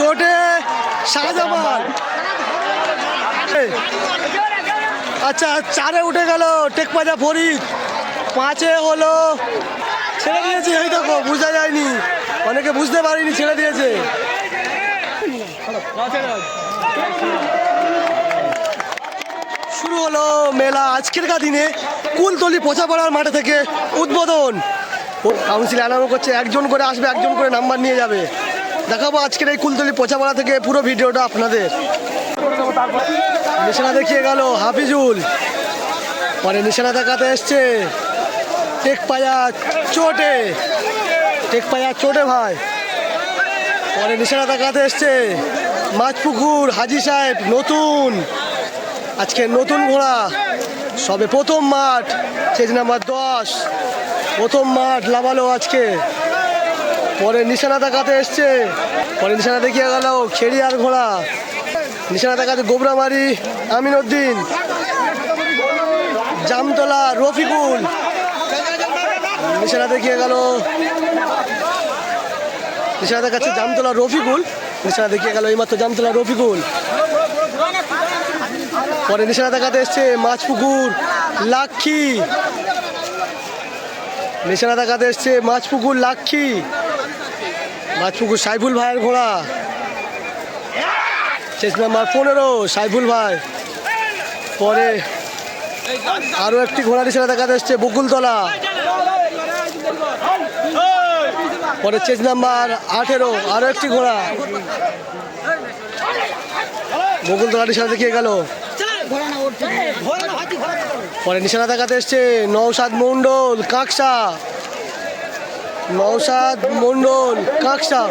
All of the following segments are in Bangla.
চোটে শাহজামাল আচ্ছা চারে উঠে গেল টেকপাজা ফরিদ। পাঁচে হলো ছেড়ে দিয়েছে এই দেখো বোঝা যায়নি। অনেকে বুঝতে পারিনি ছেড়ে দিয়েছে। শুরু হলো মেলা। আজকেরকার দিনে কুলতলি পচাপাড়ার মাঠে থেকে উদ্বোধন। কাউন্সিল অ্যালাউ করছে একজন করে আসবে একজন করে নাম্বার নিয়ে যাবে। দেখাবো আজকের এই কুলতলি পচাপাড়া থেকে পুরো ভিডিওটা আপনাদের। নিশানা দেখিয়ে গেল হাফিজুল। পরে নিশানা দেখাতে এসছে টেক পায়া চোটে। টেক পায়া চোটে ভাই। পরে নিশানা দেখাতে এসছে মাছপুকুর হাজি সাহেব নতুন। আজকে নতুন ঘোড়া। সবে প্রথম মাঠ চেজ নাম্বার দশ। প্রথম মাঠ লাভালো আজকে। পরে নিশানা দেখাতে এসছে। পরে নিশানা দেখিয়ে গেল খেড়িয়ার ঘোড়া। নিশানা দেখাতে গোবরামারি, আমিনউদ্দিন, জামতলা, রফিকুল। নিশানা দেখিয়ে গেল। নিশানা দেখাচ্ছে জামতলা, রফিকুল। নিশানা দেখিয়ে গেল এইমাত্র জামতলা, রফিকুল। পরে নিশানা দেখাতে এসছে মাছপুকুর, লাক্ষী। নিশানা দেখাতে এসছে মাছপুকুর, লাক্ষী। মাছপুকুর সাইফুল ভাইয়ের ঘোড়া। শেষ নাম্বার পনেরো, সাইফুল ভাই। পরে আরও একটি ঘোড়া নিশানা দেখাতে এসছে বকুলতলা। পরে চেজ নাম্বার আঠেরো আরও একটি ঘোড়া। বকুলতলা নিশানা দেখিয়ে গেল? পরে নিশানা দেখাতে এসছে নৌসাদ মণ্ডল, কাকসা। নৌসাদ মণ্ডল কাকসা।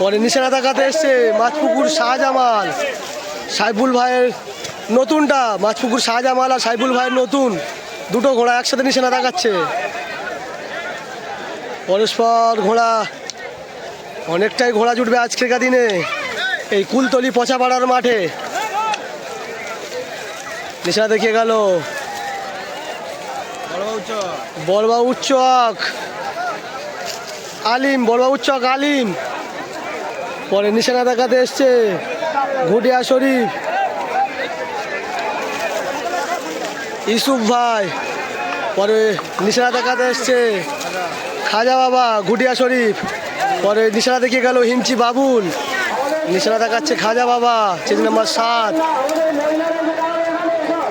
পরে নিশানা দেখাতে এসছে মাছপুকুর শাহজামাল। সাইফুল ভাইয়ের নতুনটা, মাছপুকুর শাহজামাল আর সাইফুল ভাইয়ের নতুন। দুটো ঘোড়া একসাথে নিশানা দেখাচ্ছে পরস্পর ঘোড়া, অনেকটাই ঘোড়া জুটবে আজকের দিনে এই কুলতলি পচাপাড়ার মাঠে। নিশা দেখিয়ে গেল। বড়বাবু চক আলিম, বড়বাবু চক আলিম। পরে নিশানা দেখাতে এসছে ঘুটিয়া শরীফ। ইসুফ ভাই, পরে নিশানা দেখাতে এসছে খাজা বাবা, ঘুটিয়া শরীফ। পরে নিশানা দেখিয়ে গেল হিমচি বাবুল। নিশানা দেখাচ্ছে খাজা বাবা, চেজ নাম্বার সাত।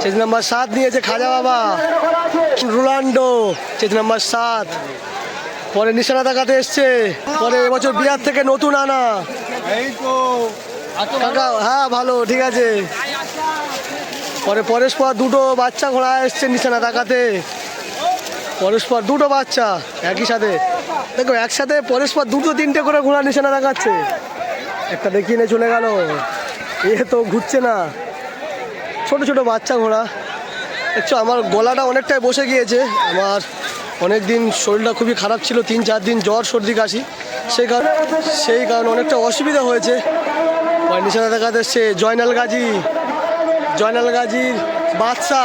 চেজ নাম্বার সাত নিয়েছে খাজা বাবা। রোনাল্ডো চেজ নাম্বার সাত, পরে নিশানা দেখাতে এসছে, পরে এবছর বিহার থেকে নতুন আনা। কাকা হ্যাঁ ভালো, ঠিক আছে। পরে পরস্পর দুটো বাচ্চা ঘোড়া এসছে নিশানা দেখাতে পরস্পর দুটো বাচ্চা একই সাথে। দেখো, একসাথে পরস্পর দুটো তিনটে করে ঘোড়া নিশানা দেখাচ্ছে একটা দেখিয়ে চলে গেল। এ তো ঘুরছে না। ছোট ছোট বাচ্চা ঘোড়া। দেখছ, আমার গলাটা অনেকটাই বসে গিয়েছে। আমার অনেক দিন শরীরটা খুবই খারাপ ছিল, তিন চার দিন জ্বর, সর্দি, কাশি। সেই কারণে সেই কারণে অনেকটা অসুবিধা হয়েছে। নিশানা দেখা যাচ্ছে জয়নাল গাজী। জয়নাল গাজীর বাদশা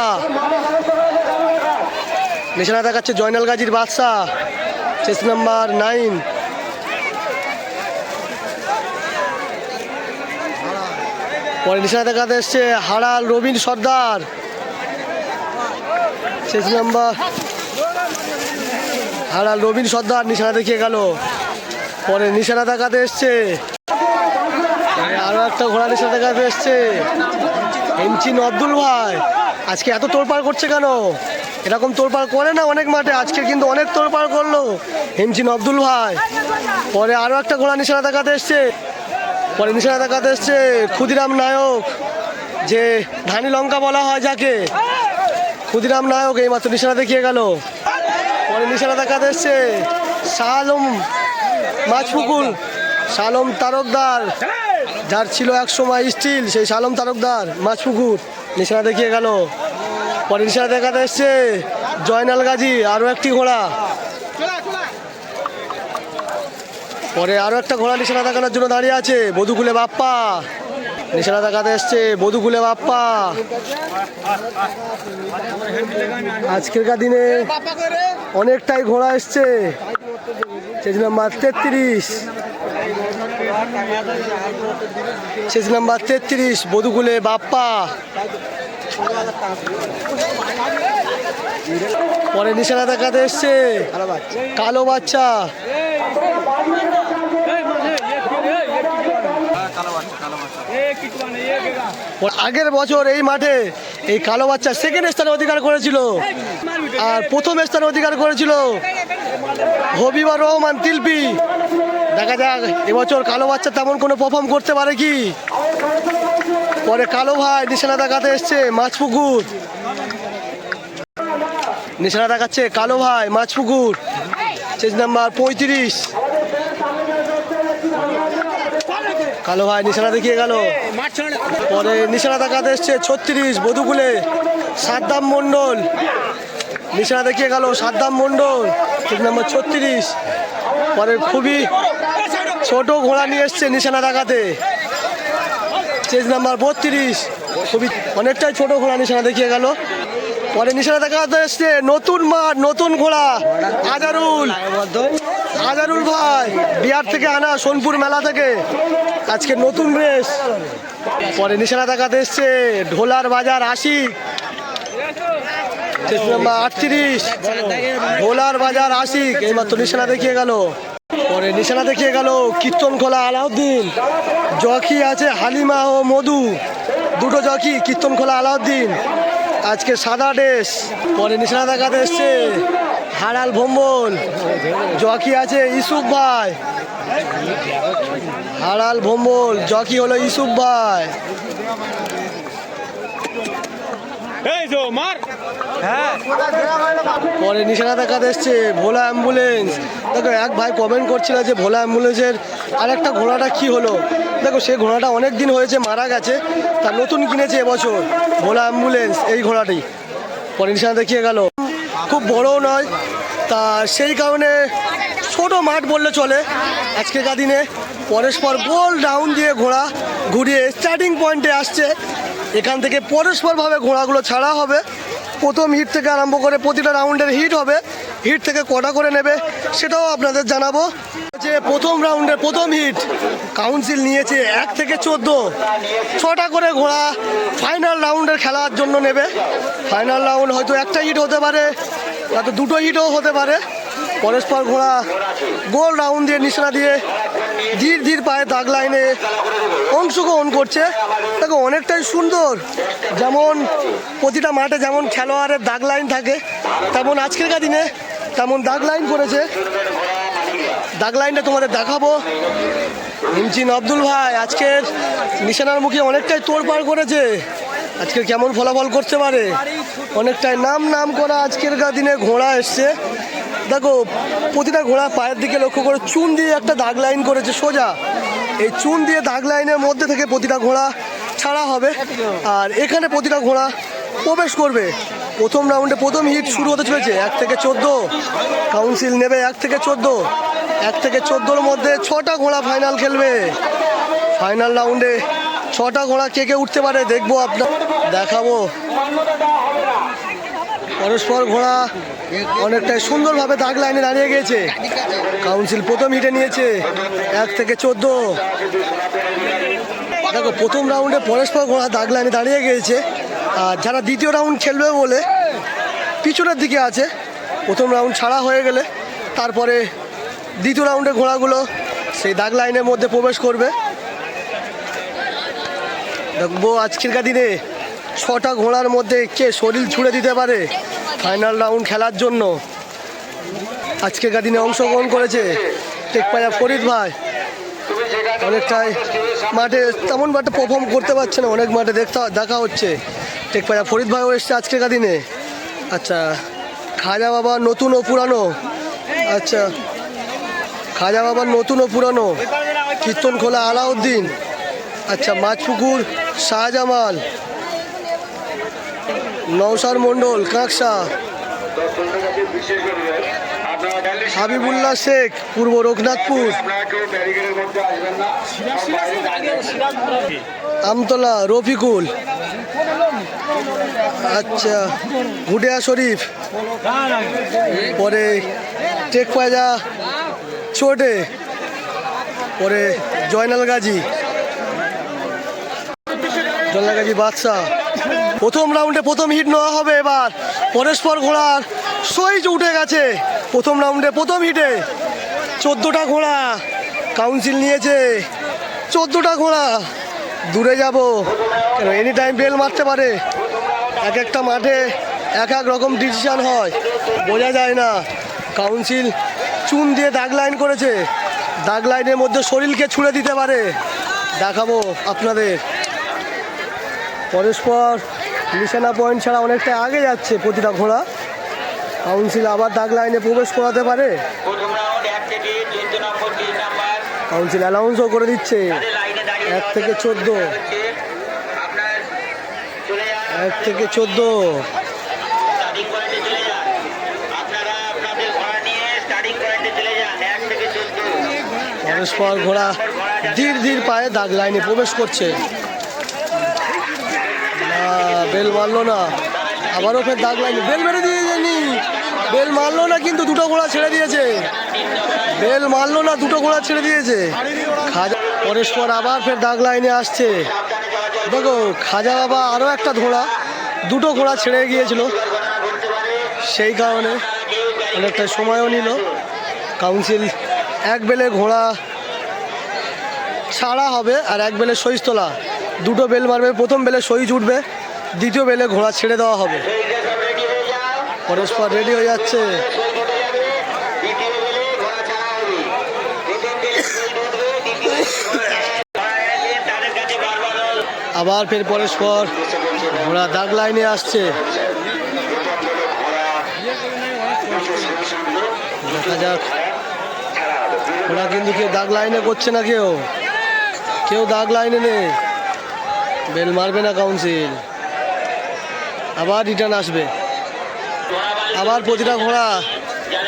নিশানা দেখাচ্ছে জয়নাল গাজীর বাদশা চেস নাম্বার নাইন। পরে নিশানা দেখাতে এসছে হারাল রবীন সর্দার। শেষ নাম্বার। হারাল রবীন সর্দার, নিশানা দেখিয়ে গেল। পরে নিশানা দেখাতে এসছে। আরও একটা ঘোড়া নিশানা দেখাতে এসছে। হেমচিন আব্দুল ভাই, আজকে এত তোড়পাড় করছে কেন? এরকম তোড়পাড় করে না অনেক মাঠে? আজকে কিন্তু অনেক তোড়পাড় করল হেমচিন আব্দুল ভাই। পরে আরও একটা ঘোড়া নিশানা দেখাতে এসছে। পরে নিশানা দেখাতে এসছে ক্ষুদিরাম নায়ক, যে ধানি লঙ্কা বলা হয় যাকে। ক্ষুদিরাম নায়ক এই মাত্র নিশানা দেখিয়ে গেল। পরে নিশানা দেখাতে এসছে শাহ আলম মাছপুকুল শালম তারকদার, যার ছিল এক সময় স্টিল, সেই শালম তারকদার মাছপুকুর নিশানা দেখিয়ে গেল। পরে নিশানা দেখাতে এসছে জয়নাল গাজী আরও একটি ঘোড়া। পরে আরও একটা ঘোড়া নিশানা দেখানোর জন্য দাঁড়িয়ে আছে বধুকুলে বাপ্পা। নিশানা দেখাতে এসছে বধুকুলে বাপ্পা। আজকেরকার দিনে অনেকটাই ঘোড়া এসছে। চেজ নাম্বার তেত্রিশ। চেজ নাম্বার তেত্রিশ বধুকুলে বাপ্পা। পরে নিশানা দেখাতে এসছে, কালো বাচ্চা। আগের বছর এই মাঠে এই কালো বাচ্চা সেকেন্ড স্থানে অধিকার করেছিল। আর প্রথম স্থানে অধিকার করেছিল হবিবা রহমান তিলপি। দেখা যাক, এবছর কালো বাচ্চা তেমন কোনো পারফর্ম করতে পারে কি? পরে কালো ভাই নিশানা দেখাতে এসছে মাছপুকুর। নিশানা দেখাচ্ছে কালো ভাই মাছপুকুর। চেজ নাম্বার পঁয়ত্রিশ। কালো ভাই নিশানা দেখিয়ে গেল। পরে নিশানা দেখাতে এসছে ছত্রিশ বধুকুলে সাদ্দাম মণ্ডল। নিশানা দেখিয়ে গেল সাদ্দাম মণ্ডল চেজ নাম্বার ছত্রিশ। পরে খুবই ছোট ঘোড়া নিয়ে এসছে নিশানা দেখাতে। চেজ নাম্বার বত্রিশ। খুবই অনেকটাই ছোট ঘোড়া নিশানা দেখিয়ে গেল। পরে নিশানা দেখাতে এসছে নতুন মাঠ, নতুন ঘোড়া, আজারুল। আজারুল ভাই, বিহার থেকে আনা সোনপুর মেলা থেকে। আজকে নতুন রেস। পরে নিশানা দেখাতে এসছে, ঢোলার বাজার আশি। আটত্রিশ। ঢোলার বাজার আশিক এইমাত্র নিশানা দেখিয়ে গেল। পরে নিশানা দেখিয়ে গেল কীর্তন খোলা আলাউদ্দিন। জকি আছে হালিমা ও মধু। দুটো জকি, কীর্তন খোলা আলাউদ্দিন। আজকে সাদা ড্রেস। পরে নিশানা দেখাতে এসছে হাড়াল ভম্বল। জকি আছে ইসুফ ভাই। হাড়াল ভম্বল জকি হলো ইসুফ ভাই। এই পরে নিশানা দেখা এসছে ভোলা অ্যাম্বুলেন্স। দেখো এক ভাই কমেন্ট করছিল যে ভোলা অ্যাম্বুলেন্সের আরেকটা ঘোড়াটা কি হলো? দেখো সেই ঘোড়াটা অনেক দিন হয়েছে মারা গেছে তা নতুন কিনেছে এবছর ভোলা অ্যাম্বুলেন্স এই ঘোড়াটি। পরে নিশানা দেখিয়ে গেল। খুব বড়ও নয়। তা সেই কারণে ছোট মাঠ বললে চলে আজকেকার দিনে। পরস্পর গোল ডাউন দিয়ে ঘোড়া ঘুরিয়ে স্টার্টিং পয়েন্টে আসছে। এখান থেকে পরস্পরভাবে ঘোড়াগুলো ছাড়া হবে। প্রথম হিট থেকে আরম্ভ করে প্রতিটা রাউন্ডের হিট হবে। হিট থেকে কটা করে নেবে সেটাও আপনাদের জানাব। যে প্রথম রাউন্ডের প্রথম হিট কাউন্সিল নিয়েছে এক থেকে চোদ্দ। ছটা করে ঘোড়া ফাইনাল রাউন্ডের খেলার জন্য নেবে। ফাইনাল রাউন্ড হয়তো একটা হিট হতে পারে, হয়তো দুটো হিটও হতে পারে। পরস্পর ঘোড়া গোল রাউন্ড দিয়ে নিশানা দিয়ে ধীর ধীর পায়ে দাগ লাইনে অংশগ্রহণ করছে। দেখো, অনেকটাই সুন্দর। যেমন প্রতিটা মাঠে যেমন খেলোয়াড়ের দাগ লাইন থাকে, তেমন আজকেরকার দিনে তেমন দাগ লাইন করেছে। দাগ লাইনটা তোমাদের দেখাবো। হিমচিন আব্দুল ভাই, আজকের নিশানার মুখে অনেকটাই তোড়পাড় করেছে। আজকে কেমন ফলাফল করতে পারে? অনেকটাই নাম নাম করা আজকের দিনে ঘোড়া এসছে। দেখো, প্রতিটা ঘোড়া পায়ের দিকে লক্ষ্য করে চুন দিয়ে একটা দাগ লাইন করেছে, সোজা। এই চুন দিয়ে দাগ লাইনের মধ্যে থেকে প্রতিটা ঘোড়া ছাড়া হবে। আর এখানে প্রতিটা ঘোড়া প্রবেশ করবে। প্রথম রাউন্ডে প্রথম হিট শুরু হতে চলেছে, এক থেকে চোদ্দ। কাউন্সিল নেবে এক থেকে চোদ্দ। এক থেকে চোদ্দোর মধ্যে ছটা ঘোড়া ফাইনাল খেলবে। ফাইনাল রাউন্ডে ছটা ঘোড়া কে কে উঠতে পারে দেখব আপনার দেখাবো। পরস্পর ঘোড়া অনেকটাই সুন্দরভাবে দাগ লাইনে দাঁড়িয়ে গিয়েছে। কাউন্সিল প্রথম হিটে নিয়েছে এক থেকে চোদ্দ। দেখো, প্রথম রাউন্ডে পরস্পর ঘোড়া দাগ লাইনে দাঁড়িয়ে গিয়েছে। আর যারা দ্বিতীয় রাউন্ড খেলবে বলে পিছনের দিকে আছে, প্রথম রাউন্ড ছাড়া হয়ে গেলে তারপরে দ্বিতীয় রাউন্ডে ঘোড়াগুলো সেই দাগ লাইনের মধ্যে প্রবেশ করবে। দেখব আজকেরকার দিনে ছটা ঘোড়ার মধ্যে কে শরীর ছুঁড়ে দিতে পারে ফাইনাল রাউন্ড খেলার জন্য? আজকেরকার দিনে অংশগ্রহণ করেছে টেকপায়া ফরিদ ভাই। অনেকটাই মাঠে তেমন মাঠে পারফর্ম করতে পারছে না, অনেক মাঠে দেখতে দেখা হচ্ছে। টেকপায়া ফরিদ ভাইও এসছে আজকেরকার দিনে। আচ্ছা খাজা বাবা নতুন ও পুরানো। আচ্ছা খাজা বাবার নতুন ও পুরানো। কীর্তন খোলা আলাউদ্দিন। আচ্ছা মাছপুকুর শাহজামাল। নৌসার মণ্ডল কাঁকসা হাবিবুল্লাহ শেখ, পূর্ব রঘুনাথপুর। আমতলা, রফিকুল। আচ্ছা ঘুটিয়া শরীফ। পরে টেক পায়জা ছোটে। পরে জয়নাল গাজী। জয়নাল গাজী বাদশাহ। প্রথম রাউন্ডে প্রথম হিট নেওয়া হবে এবার। পরস্পর ঘোড়ার সইজ উঠে গেছে। প্রথম রাউন্ডে প্রথম হিটে চোদ্দোটা ঘোড়া কাউন্সিল নিয়েছে। চোদ্দোটা ঘোড়া দূরে যাব। কেন এনি টাইম বেল মারতে পারে। এক একটা মাঠে এক এক রকম ডিসিশান হয়। বোঝা যায় না। কাউন্সিল চুন দিয়ে দাগ লাইন করেছে। দাগ লাইনের মধ্যে শরীরকে ছুঁড়ে দিতে পারে। দেখাবো আপনাদের। পরস্পর নিশানা পয়েন্ট ছাড়া অনেকটা আগে যাচ্ছে প্রতিটা ঘোড়া। কাউন্সিল আবার দাগ লাইনে প্রবেশ করাতে পারে। কাউন্সিল অ্যানাউন্সও করে দিচ্ছে। এক থেকে চোদ্দ। এক থেকে চোদ্দ। পরস্পর ঘোড়া ধীর ধীর পায়ে দাগ লাইনে প্রবেশ করছে। বেল মারলো না। আবারও ফের দাগ লাইনে বেল মেরে দিয়েছে নি বেল মারলো না কিন্তু দুটো ঘোড়া ছেড়ে দিয়েছে। বেল মারলো না, দুটো ঘোড়া ছেড়ে দিয়েছে। খাজা পরস্পর আবার ফের দাগ লাইনে আসছে। দেখো, খাজা বাবা আরও একটা ঘোড়া দুটো ঘোড়া ছেড়ে গিয়েছিল। সেই কারণে অনেকটা সময়ও নিল। কাউন্সিল এক বেলে ঘোড়া ছাড়া হবে আর এক বেলে সইজ তোলা দুটো বেল মারবে, প্রথম বেলে সইজ উঠবে। দ্বিতীয় বেলে ঘোড়া ছেড়ে দেওয়া হবে। পরস্পর রেডি হয়ে যাচ্ছে। আবার ফের পরস্পর ঘোড়া দাগ লাইনে আসছে। দেখা যাক। ঘোড়া কিন্তু কেউ দাগ লাইনে করছে না কেউ। কেউ দাগ লাইনে নেই। বেল মারবে না কাউন্সিল আবার রিটার্ন আসবে। আবার প্রতিটা ঘোড়া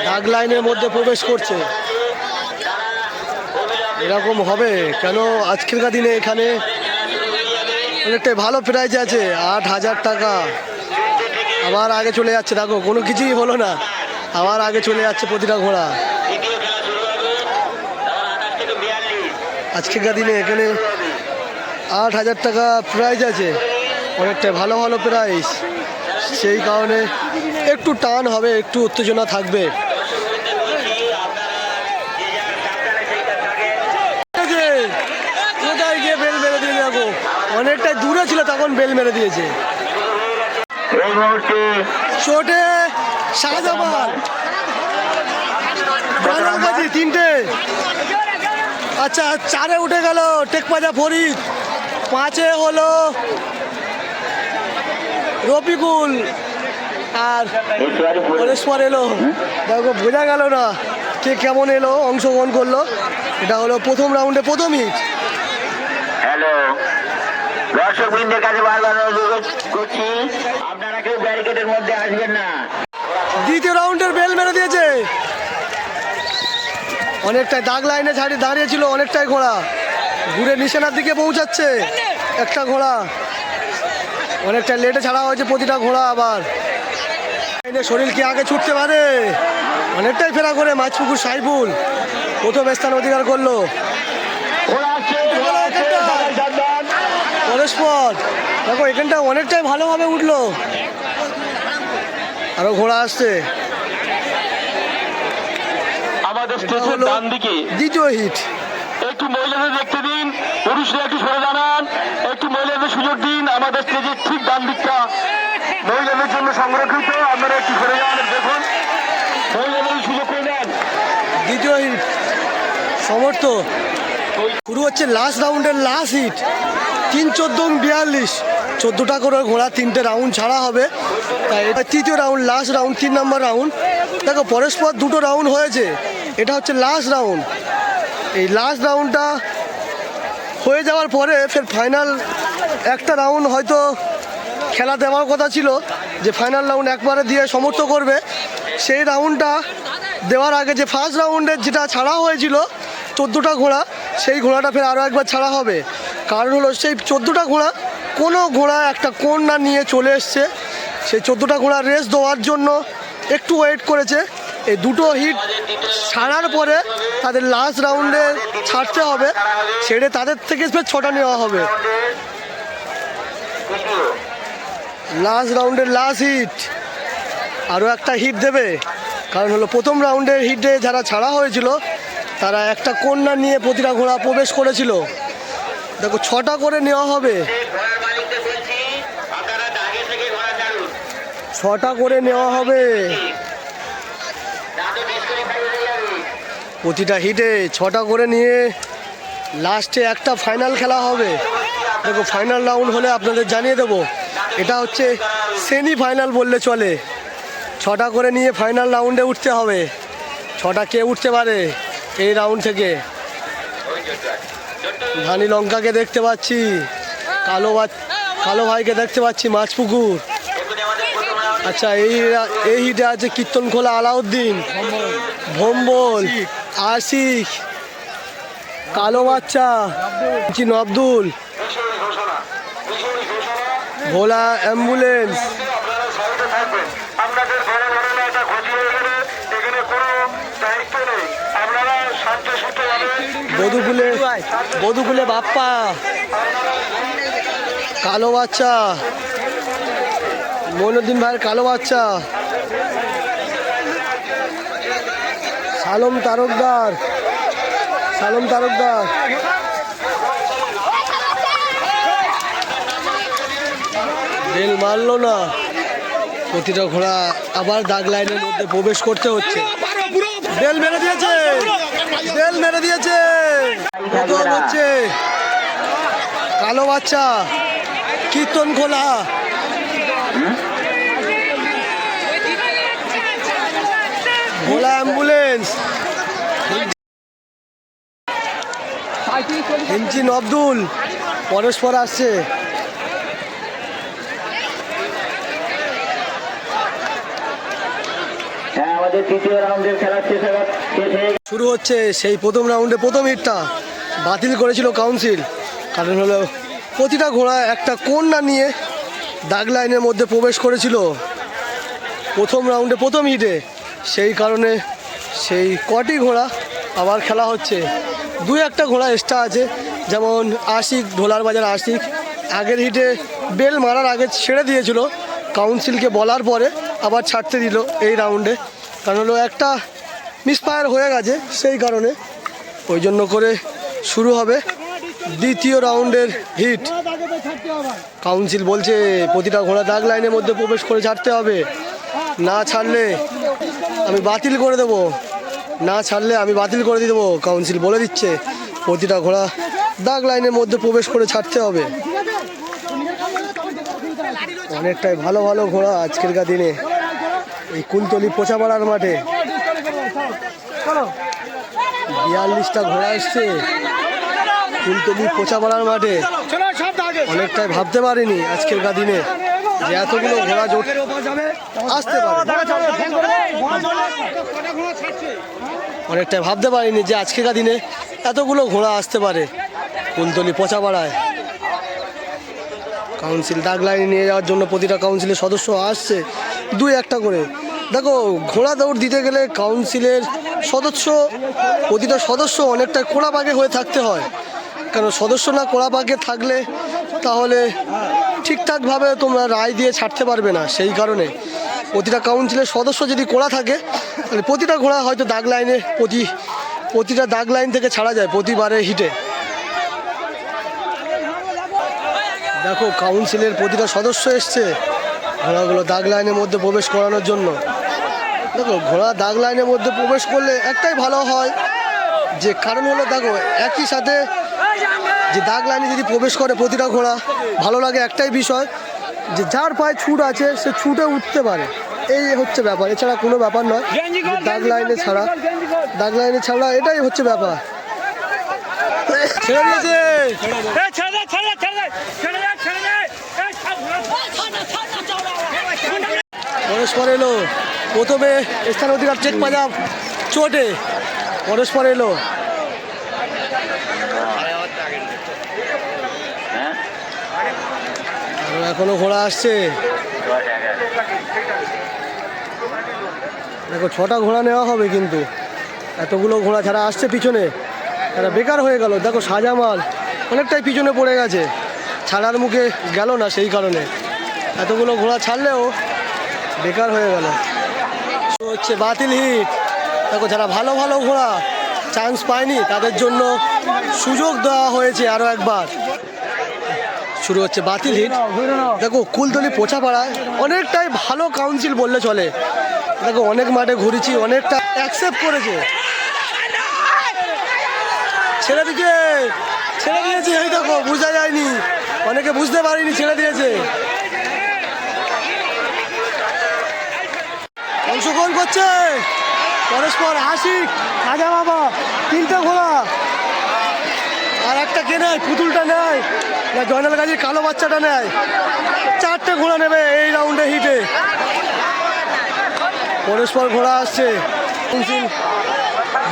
দাগ লাইনের মধ্যে প্রবেশ করছে। এরকম হবে কেন? আজকেরকার দিনে এখানে অনেকটাই ভালো প্রাইজ আছে, আট হাজার টাকা। আবার আগে চলে যাচ্ছে, দেখো, কোনো কিছুই হলো না। আবার আগে চলে যাচ্ছে প্রতিটা ঘোড়া। আজকেরকার দিনে এখানে আট হাজার টাকা প্রাইজ আছে। অনেকটাই ভালো ভালো প্রাইস সেই কারণে একটু টান হবে, একটু উত্তেজনা থাকবে? কোথায় গিয়ে বেল মেরে দিয়ে দেখো, অনেকটাই দূরে ছিল, তখন বেল মেরে দিয়েছে। চোটে শাহজামান জয়নাল তিনটে। আচ্ছা চারে উঠে গেল, টেকপাজা ফরিদ। পাঁচে হলো রফিকুল আর পরস্পর এলো। দেখো বোঝা গেল না কে কেমন এলো অংশগ্রহণ করল। এটা হলো প্রথম রাউন্ডে প্রথম হিট হ্যালো দর্শক বৃন্দের কাছে বারবার অনুরোধ করছি আপনারা কেউ ব্যারিকেডের মধ্যে আসবেন না। দ্বিতীয় রাউন্ডের বেল মেরে দিয়েছে। অনেকটাই দাগ লাইনে ছাড়ি দাঁড়িয়েছিল অনেকটাই ঘোড়া। ঘুরে নিশানার দিকে পৌঁছাচ্ছে একটা ঘোড়া। অনেকটা লেটে ছাড়া হয়েছে প্রতিটা ঘোড়া আবার। শরীর কি আগে ছুটতে পারে? অনেকটাই ফেরা করে মাছপুকুর সাইফুল। প্রথম স্থান অধিকার করল। পরস্পর। দেখো এখানটা অনেকটাই ভালোভাবে উঠল। আরও ঘোড়া আসছে। আমাদের ডান দিকে দ্বিতীয় হিট একটু মহিলাদের দেখতে দিন। পুরুষরা একটু সরে দাঁড়ান। একটু দিন আমাদের স্টেজের ঠিক ডান দিকটা। মহিলাদের জন্য সংরক্ষিত, আপনারা একটু সরে যান, দেখুন। সমর্থ। হচ্ছে লাস্ট রাউন্ডের লাস্ট হিট তিন বিয়াল্লিশ। চোদ্দোটা করে তিনটে রাউন্ড ছাড়া হবে। তাই এটা তৃতীয় রাউন্ড লাস্ট রাউন্ড তিন নম্বর রাউন্ড দেখো, পরস্পর দুটো রাউন্ড হয়েছে। এটা হচ্ছে লাস্ট রাউন্ড এই লাস্ট রাউন্ডটা হয়ে যাওয়ার পরে ফের ফাইনাল একটা রাউন্ড হয়তো খেলা দেওয়ার কথা ছিল, যে ফাইনাল রাউন্ড একবারে দিয়ে সমর্থ করবে। সেই রাউন্ডটা দেওয়ার আগে যে ফার্স্ট রাউন্ডের যেটা ছাড়া হয়েছিল, চোদ্দোটা ঘোড়া, সেই ঘোড়াটা ফের আরও একবার ছাড়া হবে। কারণ হলো সেই চোদ্দোটা ঘোড়া, কোনো ঘোড়া একটা না নিয়ে চলে এসছে। সেই চোদ্দোটা ঘোড়া রেস দেওয়ার জন্য একটু ওয়েট করেছে। এই দুটো হিট ছাড়ার পরে তাদের লাস্ট রাউন্ডে ছাড়তে হবে। ছেড়ে তাদের থেকে ফের ছটা নেওয়া হবে। লাস্ট রাউন্ডের লাস্ট হিট আরও একটা হিট দেবে। কারণ হলো প্রথম রাউন্ডের হিটে যারা ছাড়া হয়েছিল, তারা একটা কন্যা নিয়ে প্রতিটা ঘোড়া প্রবেশ করেছিল। দেখো, ছটা করে নেওয়া হবে। ছটা করে নেওয়া হবে দাঁতে ডিসকোয়ালিফাই হয়ে যাবে প্রতিটা হিটে ছটা করে নিয়ে লাস্টে একটা ফাইনাল খেলা হবে। দেখো ফাইনাল রাউন্ড হলে আপনাদের জানিয়ে দেবো, এটা হচ্ছে সেমি ফাইনাল বললে চলে। ছটা করে নিয়ে ফাইনাল রাউন্ডে উঠতে হবে। ছটা কে উঠতে পারে এই রাউন্ড থেকে? ধানি লঙ্কাকে দেখতে পাচ্ছি, কালো কালো ভাইকে দেখতে পাচ্ছি, মাছপুকুর। আচ্ছা এই এই হিটে আছে কীর্তন খোলা আলাউদ্দিন ভম্বল আশিক কালো বাচ্চা চিন আব্দুল ভোলা অ্যাম্বুলেন্স। বধুকুলে বধুকুলে বাপ্পা। কালো বাচ্চা। মইনুদ্দিন ভাইয়ের কালো বাচ্চা। সালম তারকদার। সালম তারকদার। বেল মারলো না। প্রতিটা ঘোড়া আবার দাগ লাইনের মধ্যে প্রবেশ করতে হচ্ছে। বেল মেরে দিয়েছে। বেল মেরে দিয়েছে। হচ্ছে। কালো বাচ্চা। কীর্তন খোলা। ভোলা অ্যাম্বুলেন্স। হিমচিন আব্দুল পরস্পর আসছে। আমাদের তৃতীয় রাউন্ডের খেলা শেষ শেষ হয়ে শুরু হচ্ছে সেই প্রথম রাউন্ডে প্রথম হিটটা। বাতিল করেছিল কাউন্সিল। কারণ হলো প্রতিটা ঘোড়া একটা কন্যা নিয়ে দাগ লাইনের মধ্যে প্রবেশ করেছিল। প্রথম রাউন্ডে প্রথম হিটে। সেই কারণে সেই কটি ঘোড়া আবার খেলা হচ্ছে। দু একটা ঘোড়া এক্সট্রা আছে, যেমন আশিক, ঢোলার বাজার আশিক। আগের হিটে বেল মারার আগে ছেড়ে দিয়েছিল কাউন্সিলকে বলার পরে আবার ছাড়তে দিল এই রাউন্ডে কারণ হলো একটা মিসফায়ার হয়ে গেছে সেই কারণে। ওই জন্য করে শুরু হবে দ্বিতীয় রাউন্ডের হিট কাউন্সিল বলছে, প্রতিটা ঘোড়া দাগ লাইনের মধ্যে প্রবেশ করে ছাড়তে হবে। না ছাড়লে আমি বাতিল করে দেবো। না ছাড়লে আমি বাতিল করে দিয়ে দেবো কাউন্সিল বলে দিচ্ছে। প্রতিটা ঘোড়া দাগ লাইনের মধ্যে প্রবেশ করে ছাড়তে হবে। অনেকটাই ভালো ভালো ঘোড়া আজকেরকার দিনে। এই কুলতলি পোচাপাড়ার মাঠে। বিয়াল্লিশটা ঘোড়া এসছে। কুলতলি পোচাপাড়ার মাঠে। অনেকটাই ভাবতে পারিনি আজকেরকার দিনে। যে এতগুলো ঘোড়া জোট আসতে পারে। অনেকটাই ভাবতে পারিনি যে আজকেকার দিনে এতগুলো ঘোড়া আসতে পারে কুলতলি পোচাপাড়ায়। কাউন্সিল দাগ লাইনে নিয়ে যাওয়ার জন্য প্রতিটা কাউন্সিলের সদস্য আসছে দুই একটা করে। দেখো, ঘোড়া দৌড় দিতে গেলে কাউন্সিলের সদস্য, প্রতিটা সদস্য অনেকটা কোড়া বাগে হয়ে থাকতে হয়। কারণ সদস্য না কোড়া বাগে থাকলে তাহলে ঠিকঠাকভাবে তোমরা রায় দিয়ে ছাড়তে পারবে না, সেই কারণে। প্রতিটা কাউন্সিলের সদস্য যদি কোড়া থাকে, তাহলে প্রতিটা ঘোড়া হয়তো দাগ লাইনে, প্রতি, প্রতিটা দাগ লাইন থেকে ছাড়া যায় প্রতিবারে হিটে। দেখো কাউন্সিলের প্রতিটা সদস্য এসছে ঘোড়াগুলো দাগ লাইনের মধ্যে প্রবেশ করানোর জন্য। দেখো ঘোড়া দাগ লাইনের মধ্যে প্রবেশ করলে একটাই ভালো হয়, যে কারণ হলো, দেখো, একই সাথে যে দাগ লাইনে যদি প্রবেশ করে প্রতিটা ঘোড়া ভালো লাগে একটাই বিষয় যে যার পায়ে ছুট আছে সে ছুটে উঠতে পারে। এই হচ্ছে ব্যাপার। এছাড়া কোনো ব্যাপার নয়। দাগ লাইনে ছাড়া দাগ লাইনে ছাড়া এটাই হচ্ছে ব্যাপার। ছেড়ে দিয়েছে। ছেড়ে ছেড়ে ছেড়ে ছেড়ে পরস্পর এলো। প্রথমে স্থান অধিকার চেক পাঞ্জাব চোটে। পরস্পর এলো। এখনও ঘোড়া আসছে। দেখো, ছটা ঘোড়া নেওয়া হবে কিন্তু। এতগুলো ঘোড়া ছাড়া আসছে পিছনে, তারা বেকার হয়ে গেল। দেখো, সাজামাল অনেকটাই পিছনে পড়ে গেছে। ছাড়ার মুখে গেল না সেই কারণে। এতগুলো ঘোড়া ছাড়লেও বেকার হয়ে গেল। হচ্ছে বাতিল হিট। দেখো, যারা ভালো ভালো ঘোড়া চান্স পায়নি, তাদের জন্য সুযোগ দেওয়া হয়েছে আরও একবার। শুরু হচ্ছে, বাতিল হিট। দেখো, কুলতলি পোছাপাড়ায় অনেকটাই ভালো কাউন্সিল বললে চলে। দেখো, অনেক মাঠে ঘুরেছি, অনেকটা অ্যাকসেপ্ট করেছে। ছেড়ে দিকে ছেড়ে দিয়েছে, এই দেখো, বোঝা যায়নি। অনেকে বুঝতে পারিনি, ছেড়ে দিয়েছে। অংশগ্রহণ করছে। পরস্পর আশিক খাজা বাবা, তিনটে ঘোড়া। আর একটা কে নেয়? পুতুলটা নেয়। না, জয়নাল গাজীর কালো বাচ্চাটা নেয়। চারটে ঘোড়া নেবে এই রাউন্ডে হিটে পরস্পর ঘোড়া আসছে।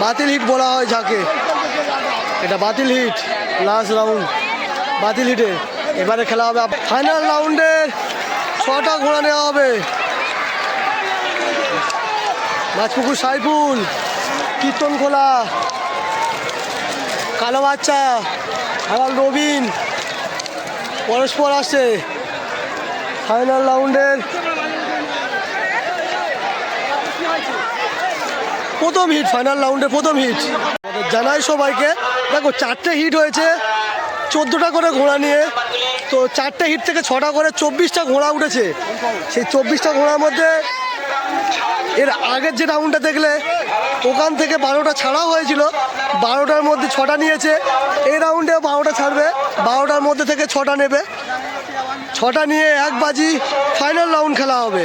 বাতিল হিট বলা হয় যাকে এটা বাতিল হিট লাস্ট রাউন্ড বাতিল হিটে এবারে খেলা হবে ফাইনাল রাউন্ডে ছটা ঘোড়া নেওয়া হবে। মাছপুকুর সাইফুল, কীর্তন খোলা। কালো বাচ্চা হারাল রবিন, পরস্পর আসছে। ফাইনাল রাউন্ডের প্রথম হিট ফাইনাল রাউন্ডের প্রথম হিট জানাই সবাইকে, দেখো চারটে হিট হয়েছে, চোদ্দোটা করে ঘোড়া নিয়ে। তো চারটে হিট থেকে ছটা করে চব্বিশটা ঘোড়া উঠেছে। সেই চব্বিশটা ঘোড়ার মধ্যে এর আগের যে রাউন্ডটা দেখলে ওখান থেকে বারোটা ছাড়াও হয়েছিল। বারোটার মধ্যে ছটা নিয়েছে। এই রাউন্ডে বারোটা ছাড়বে। বারোটার মধ্যে থেকে ছটা নেবে। ছটা নিয়ে এক বাজি ফাইনাল রাউন্ড খেলা হবে।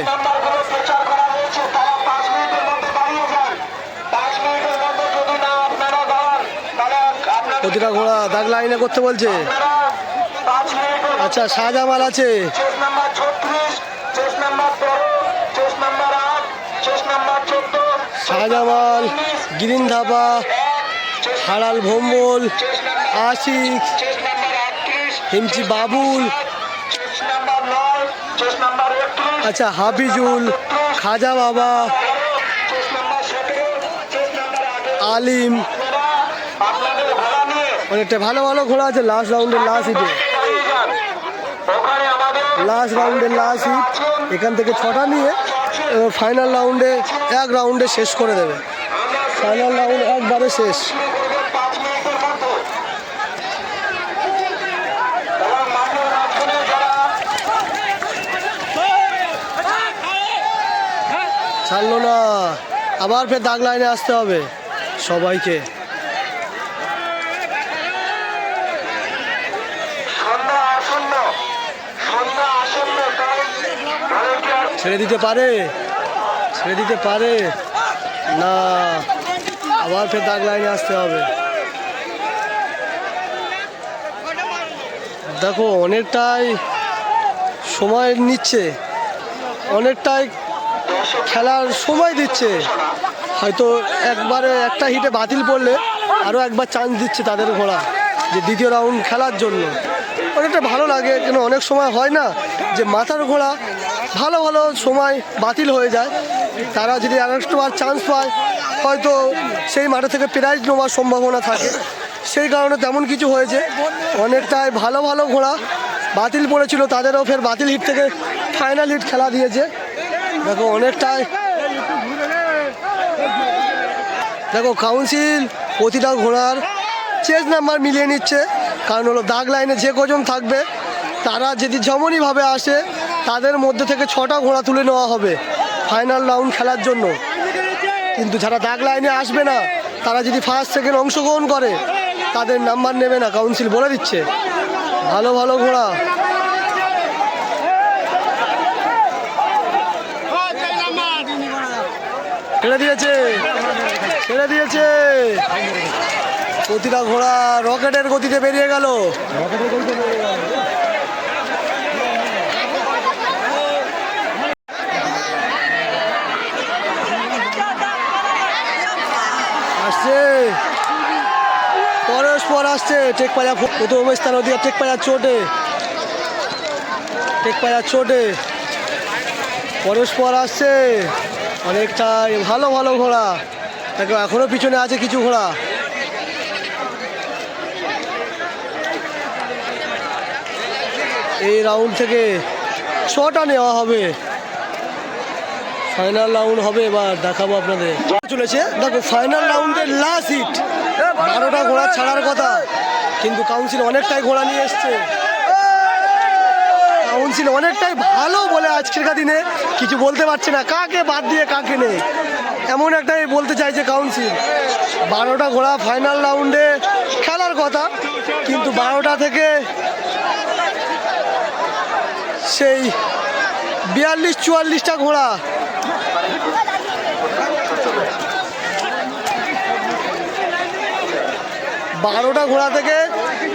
প্রতিটা ঘোড়া দাগ লাইনে করতে বলছে। আচ্ছা শাহজামাল আছে। শাহজামাল গিরিন ধাপা হাড়াল ভম্বল আশিক, হিমচি বাবুল। আচ্ছা হাফিজুল, খাজা বাবা, আলিম। অনেকটা ভালো ভালো ঘোড়া আছে লাস্ট রাউন্ডের লাস্ট আমাদের লাস্ট রাউন্ডের লাস্ট হিট এখান থেকে ছটা নিয়ে ফাইনাল রাউন্ডে এক রাউন্ডে শেষ করে দেবে। ফাইনাল রাউন্ড একবারে শেষ। ছাড়লো না। আবার ফের দাগ লাইনে আসতে হবে সবাইকে। ছেড়ে দিতে পারে? ছেড়ে দিতে পারে? না, আবার ফের দাগ লাইনে আসতে হবে। দেখো, অনেকটাই সময় নিচ্ছে। অনেকটাই খেলার সময় দিচ্ছে। হয়তো একবারে একটা হিটে বাতিল পড়লে আরও একবার চান্স দিচ্ছে তাদের ঘোড়া যে দ্বিতীয় রাউন্ড খেলার জন্য। অনেকটা ভালো লাগে কেন অনেক সময় হয় না যে মাথার ঘোড়া ভালো ভালো সময় বাতিল হয়ে যায়। তারা যদি আর চান্স পায়, হয়তো সেই মাঠে থেকে প্রাইজ নেওয়ার সম্ভাবনা থাকে। সেই কারণে তেমন কিছু হয়েছে। অনেকটাই ভালো ভালো ঘোড়া বাতিল পড়েছিল, তাদেরও ফের বাতিল হিট থেকে ফাইনাল হিট খেলা দিয়েছে। দেখো, অনেকটাই দেখো কাউন্সিল প্রতিটা ঘোড়ার চেস নাম্বার মিলিয়ে নিচ্ছে। কারণ হলো দাগ লাইনে যে কজন থাকবে, তারা যদি যেমনইভাবে আসে তাদের মধ্যে থেকে ছটা ঘোড়া তুলে নেওয়া হবে ফাইনাল রাউন্ড খেলার জন্য। কিন্তু যারা দাগ লাইনে আসবে না, তারা যদি ফার্স্ট সেকেন্ড অংশগ্রহণ করে, তাদের নাম্বার নেবে না কাউন্সিল বলে দিচ্ছে। ভালো ভালো ঘোড়া। ছেড়ে দিয়েছে ছেড়ে দিয়েছে। প্রতিটা ঘোড়া রকেটের গতিতে বেরিয়ে গেল। আসছে। পরস্পর আসছে টেক পাজা প্রথম স্থান ওদিকে টেক পাজার চোটে। টেক পাজার চোটে। পরস্পর আসছে। অনেকটাই ভালো ভালো ঘোড়া। দেখো, এখনও পিছনে আছে কিছু ঘোড়া। এই রাউন্ড থেকে ছটা নেওয়া হবে। ফাইনাল রাউন্ড হবে এবার দেখাবো আপনাদের। চলেছে। দেখো ফাইনাল রাউন্ডের লাস্ট হিট বারোটা ঘোড়া ছাড়ার কথা। কিন্তু কাউন্সিল অনেকটাই ঘোড়া নিয়ে এসছে। কাউন্সিল অনেকটাই ভালো বলে আজকের দিনে। কিছু বলতে পারছে না। কাকে বাদ দিয়ে কাকে নেই। এমন একটাই বলতে চাইছে কাউন্সিল বারোটা ঘোড়া ফাইনাল রাউন্ডে খেলার কথা। কিন্তু বারোটা থেকে সেই বিয়াল্লিশ চুয়াল্লিশটা ঘোড়া বারোটা ঘোড়া থেকে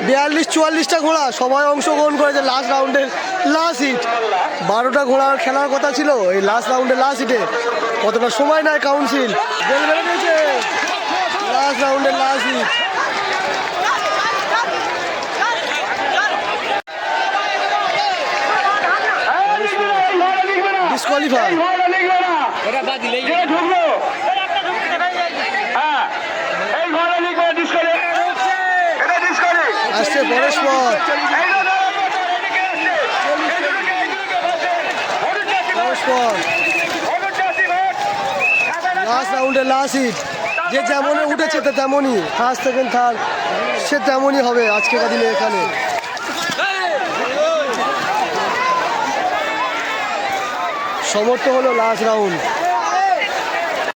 বিয়াল্লিশ চুয়াল্লিশটা ঘোড়া সবাই অংশগ্রহণ করেছে লাস্ট রাউন্ডের লাস্ট হিট বারোটা ঘোড়ার খেলার কথা ছিল এই লাস্ট রাউন্ডের লাস্ট হিটে কতটা সময় নেয় কাউন্সিল লাস্ট রাউন্ডের লাস্ট হিট ডিসকোয়ালিফাই ওরা বাদ দিলেই ঢুকলো হ্যাঁ এই ঘরে লিখবে ডিসকলে এটা আসছে পরস্পর লাস্ট রাউন্ডে লাস্ট হিট যে যেমন উঠেছে তো তেমনই। ফার্স্ট সেকেন্ড থার্ড সে তেমনই হবে আজকের দিনে এখানে। সমর্থ হলো লাস্ট রাউন্ড